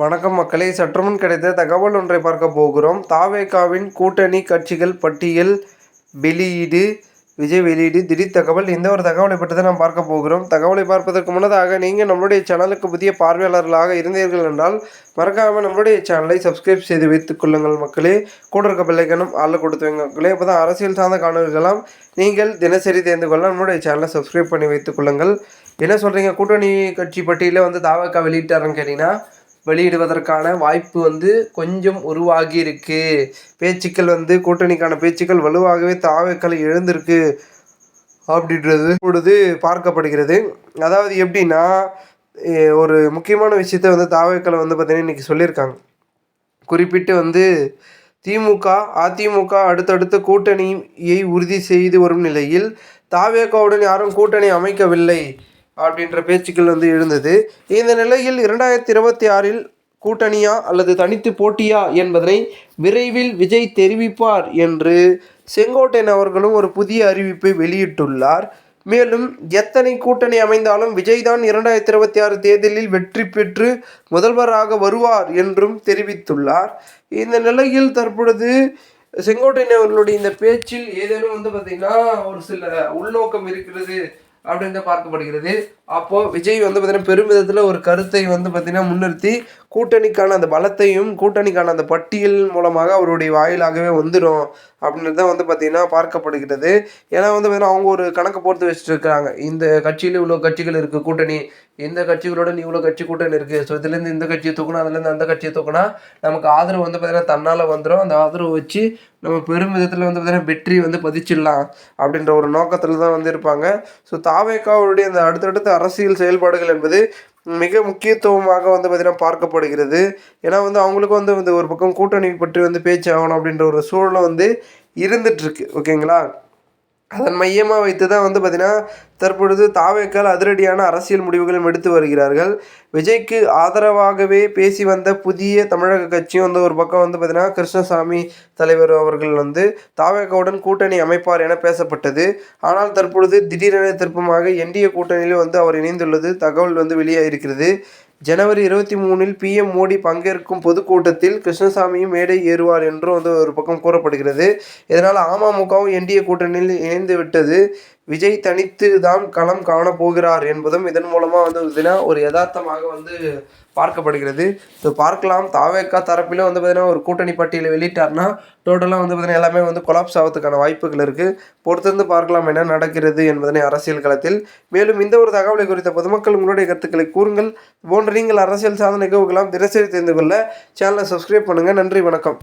வணக்கம் மக்களே. சற்றுமுன் கிடைத்த தகவல் ஒன்றை பார்க்க போகிறோம். தாவேகாவின் கூட்டணி கட்சிகள் பட்டியல் வெளியீடு விஜய் வெளியீடு திடீர் தகவல் இந்த ஒரு தகவலை பற்றி தான் நாம் பார்க்க போகிறோம். தகவலை பார்ப்பதற்கு முன்னதாக நீங்கள் நம்மளுடைய சேனலுக்கு புதிய பார்வையாளர்களாக இருந்தீர்கள் என்றால் மறக்காமல் நம்மளுடைய சேனலை சப்ஸ்கிரைப் செய்து வைத்துக் கொள்ளுங்கள் மக்களே. கூட இருக்க பிள்ளைக்கணும் ஆள் கொடுத்து வைங்க மக்களே. இப்போ தான் அரசியல் சார்ந்த காணொலிகளாம் நீங்கள் தினசரி தெரிந்து கொள்ள நம்மளுடைய சேனலை சப்ஸ்கிரைப் பண்ணி வைத்துக் கொள்ளுங்கள். என்ன சொல்கிறீங்க கூட்டணி கட்சி பட்டியலில் வந்து தாவக்கா வெளியிட்டாருன்னு கேட்டிங்கன்னா வெளியிடுவதற்கான வாய்ப்பு வந்து கொஞ்சம் உருவாகி இருக்கு பேச்சுக்கள் வந்து கூட்டணிக்கான பேச்சுக்கள் வலுவாகவே தாவேக்களை எழுந்திருக்கு அப்படின்றது பொழுது பார்க்கப்படுகிறது. அதாவது எப்படின்னா ஒரு முக்கியமான விஷயத்தை வந்து தாவேக்களை வந்து பார்த்தீங்கன்னா இன்றைக்கி சொல்லியிருக்காங்க. குறிப்பிட்டு வந்து திமுக அதிமுக அடுத்தடுத்த கூட்டணியை உறுதி செய்து வரும் நிலையில் தாவேகாவுடன் யாரும் கூட்டணி அமைக்கவில்லை. அப்படின்ற பேச்சுக்கள் வந்து எழுந்தது. இந்த நிலையில் இரண்டாயிரத்தி இருபத்தி ஆறில் கூட்டணியா அல்லது தனித்து போட்டியா என்பதனை விரைவில் விஜய் தெரிவிப்பார் என்று செங்கோட்டையன் அவர்களும் ஒரு புதிய அறிவிப்பை வெளியிட்டுள்ளார். மேலும் எத்தனை கூட்டணி அமைந்தாலும் விஜய் தான் இரண்டாயிரத்தி இருபத்தி ஆறு தேர்தலில் வெற்றி பெற்று முதல்வராக வருவார் என்றும் தெரிவித்துள்ளார். இந்த நிலையில் தற்பொழுது செங்கோட்டையன் அவர்களுடைய இந்த பேச்சில் ஏதேனும் வந்து பார்த்திங்கன்னா ஒரு சில உள்நோக்கம் இருக்கிறது அப்படின்னு பார்க்கப்படுகிறது. அப்போது விஜய் வந்து பார்த்தீங்கன்னா பெருமிதத்தில் ஒரு கருத்தை வந்து பார்த்திங்கன்னா முன்னிறுத்தி கூட்டணிக்கான அந்த பலத்தையும் கூட்டணிக்கான அந்த பட்டியல் மூலமாக அவருடைய வாயிலாகவே வந்துடும் அப்படின்றது தான் வந்து பார்த்திங்கன்னா பார்க்கப்படுகிறது. ஏன்னா வந்து பார்த்தீங்கன்னா அவங்க ஒரு கணக்கு போட்டு வச்சுட்டு இருக்கிறாங்க இந்த கட்சியில் இவ்வளோ கட்சிகள் இருக்குது கூட்டணி. இந்த கட்சிகளுடன் இவ்வளோ கட்சி கூட்டணி இருக்குது ஸோ இதுலேருந்து இந்த கட்சியை தூக்கணும் அதுலேருந்து அந்த கட்சியை தூக்கினா நமக்கு ஆதரவு வந்து பார்த்திங்கன்னா தன்னால் வந்துடும் அந்த ஆதரவு வச்சு நம்ம பெரும் விதத்தில் வந்து பார்த்தீங்கன்னா வெற்றி வந்து பதிச்சிடலாம் அப்படின்ற ஒரு நோக்கத்தில் தான் வந்து இருப்பாங்க. ஸோ தாவேக்காவுடைய அந்த அடுத்தடுத்த அரசியல் செயல்பாடுகள் என்பது மிக முக்கியத்துவமாக வந்து பார்த்திங்கன்னா பார்க்கப்படுகிறது. ஏன்னா வந்து அவங்களுக்கும் வந்து வந்து ஒரு பக்கம் கூட்டணி பற்றி வந்து பேச்சு ஆகணும் அப்படின்ற ஒரு சூழலும் வந்து இருந்துகிட்ருக்கு ஓகேங்களா? அதன் மையமாக வைத்து தான் வந்து பார்த்திங்கன்னா தற்பொழுது தாவேக்கால் அதிரடியான அரசியல் முடிவுகளும் எடுத்து வருகிறார்கள். விஜய்க்கு ஆதரவாகவே பேசி வந்த புதிய தமிழக கட்சியும் வந்து ஒரு பக்கம் வந்து பார்த்திங்கன்னா கிருஷ்ணசாமி தலைவர் அவர்கள் வந்து தாவேக்காவுடன் கூட்டணி அமைப்பார் என பேசப்பட்டது. ஆனால் தற்பொழுது திடீரென திருப்பமாக என்டிஏ கூட்டணியில் வந்து அவர் இணைந்துள்ளது. தகவல் வந்து வெளியாகிருக்கிறது ஜனவரி இருபத்தி மூணில் பிஎம் மோடி பங்கேற்கும் பொதுக்கூட்டத்தில் கிருஷ்ணசாமியும் மேடை ஏறுவார் என்றும் வந்து ஒரு பக்கம் கூறப்படுகிறது. இதனால் அமமுகவும் என்டிஏ கூட்டணியில் இணைந்து விட்டது. விஜய் தனித்து தான் களம் காணப் போகிறார் என்பதும் இதன் மூலமாக வந்து பார்த்தீங்கன்னா ஒரு யதார்த்தமாக வந்து பார்க்கப்படுகிறது. ஸோ பார்க்கலாம். தாவேக்கா தரப்பிலும் வந்து பார்த்தீங்கன்னா ஒரு கூட்டணி பட்டியலை வெளியிட்டார்னா டோட்டலாக வந்து பார்த்தீங்கன்னா எல்லாமே வந்து கொலாப்ஸ் ஆகிறதுக்கான வாய்ப்புகள் இருக்குது பொறுத்திருந்து பார்க்கலாம் என்ன நடக்கிறது என்பதனை அரசியல் களத்தில். மேலும் இந்த ஒரு தகவலை குறித்த பொதுமக்கள் உங்களுடைய கருத்துக்களை கூறுங்கள். போன்ற நீங்கள் அரசியல் சாதனை நிகழ்வுகளாம் தினசரி தெரிந்து கொள்ள சேனலை சப்ஸ்கிரைப் பண்ணுங்கள் நன்றி வணக்கம்.